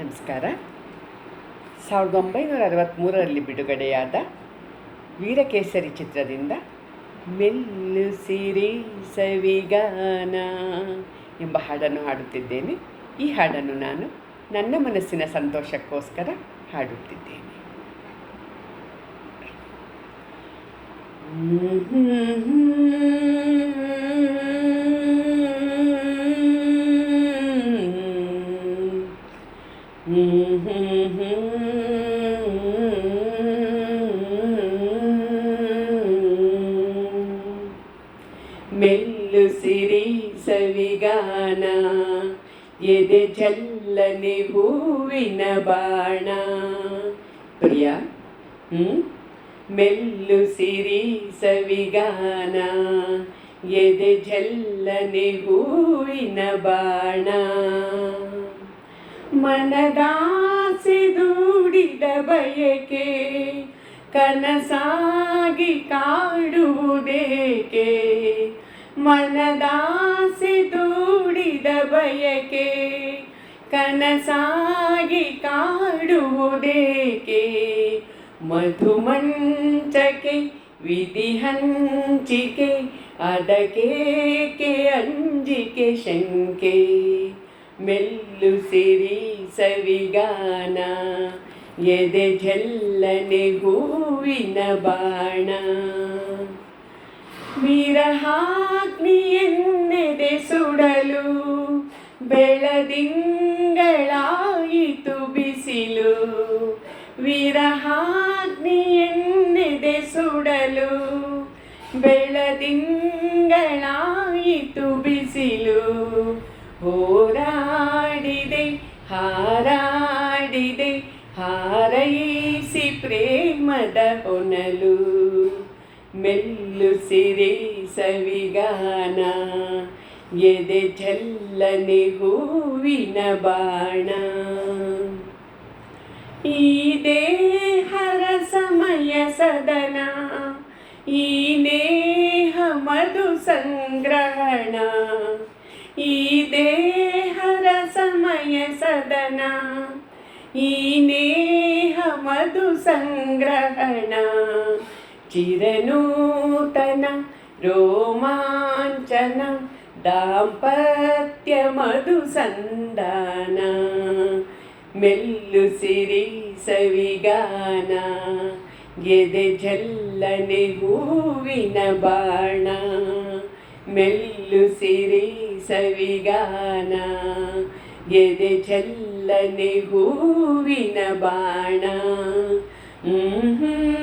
ನಮಸ್ಕಾರ. ಸಾವಿರದ ಒಂಬೈನೂರ ಅರವತ್ತ್ಮೂರರಲ್ಲಿ ಬಿಡುಗಡೆಯಾದ ವೀರಕೇಸರಿ ಚಿತ್ರದಿಂದ ಮೆಲ್ಲು ಸಿರಿ ಸವಿಗಾನ ಎಂಬ ಹಾಡನ್ನು ಹಾಡುತ್ತಿದ್ದೇನೆ. ಈ ಹಾಡನ್ನು ನಾನು ನನ್ನ ಮನಸ್ಸಿನ ಸಂತೋಷಕ್ಕೋಸ್ಕರ ಹಾಡುತ್ತಿದ್ದೇನೆ. ಮೆಲ್ಲು ಸಿರಿ ಸವಿಗಾನ ಎದೆ ಜಲ್ಲನೆ ಹೂವಿನ ಬಾಣ ಪ್ರಿಯ ಹ್ಮ್ ಮೆಲ್ಲು ಸಿರಿ ಸವಿಗಾನ ಎದೆ ಜಲ್ಲನೆ ಹೂವಿನ ಬಾಣ ಮನದಾಸೆ ದೂಡಿದ ಬಯಕೆ ಕನಸಾಗಿ ಕಾಡುವುದೇಕೆ ಮನದಾಸೆ ದೂಡಿದ ಬಯಕೆ ಕನಸಾಗಿ ಕಾಡುವುದೇಕೆ ಮಧುಮಂಚಕೆ ವಿಧಿ ಹಂಚಿಕೆ ಅದಕೇಕೆ ಅಂಜಿಕೆ ಶಂಕೆ ಮೆಲ್ಲು ಸಿರಿ ಸವಿಗಾನ ಎದೆ ಜಲ್ಲನೆ ಹೂವಿನ ಬಾಣ. ವಿರಹಾಗ್ನಿ ಎನ್ನೆದೆ ಸುಡಲು ಬೆಳದಿಂಗಳಾಯಿತು ಬಿಸಿಲು. ವಿರಹಾಗ್ನಿ ಎನ್ನೆದೆ ಸುಡಲು ಬೆಳದಿಂಗಳಾಯಿತು ಬಿಸಿಲು. ಪ್ರೇಮದ ಹೊನಲು, ಮೆಲ್ಲು ಸಿರಿ ಸವಿಗಾನ, ಎದೆ ಚಲ್ಲನೆ ಹೂವಿನ ಬಾಣ. ಈ ದೇಹರ ಸಮಯ ಸದನ, ಈ ನೇಹ ಮಧು ಸಂಗ್ರಹಣ. ಈ ದೇಹರ ಸಮಯ ಸದನ, ಈ ಮಧು ಸಂಗ್ರಹಣ. ಚಿರನೂತನ ರೋಮಾಂಚನ ದಾಂಪತ್ಯ ಮಧು ಸಂದಾನ ಮೆಲ್ಲು ಸಿರಿ ಸವಿಗಾನ. ಗೆದೆ ಜಲ್ಲನೆ ಹೂವಿನ ಬಾಣ. ಮೆಲ್ಲು ಸಿರಿ ಸವಿಗಾನ. ಎದೆ ಜಲ್ಲನೆ ಹೂವಿನ ಬಾಣ. Mm-hmm.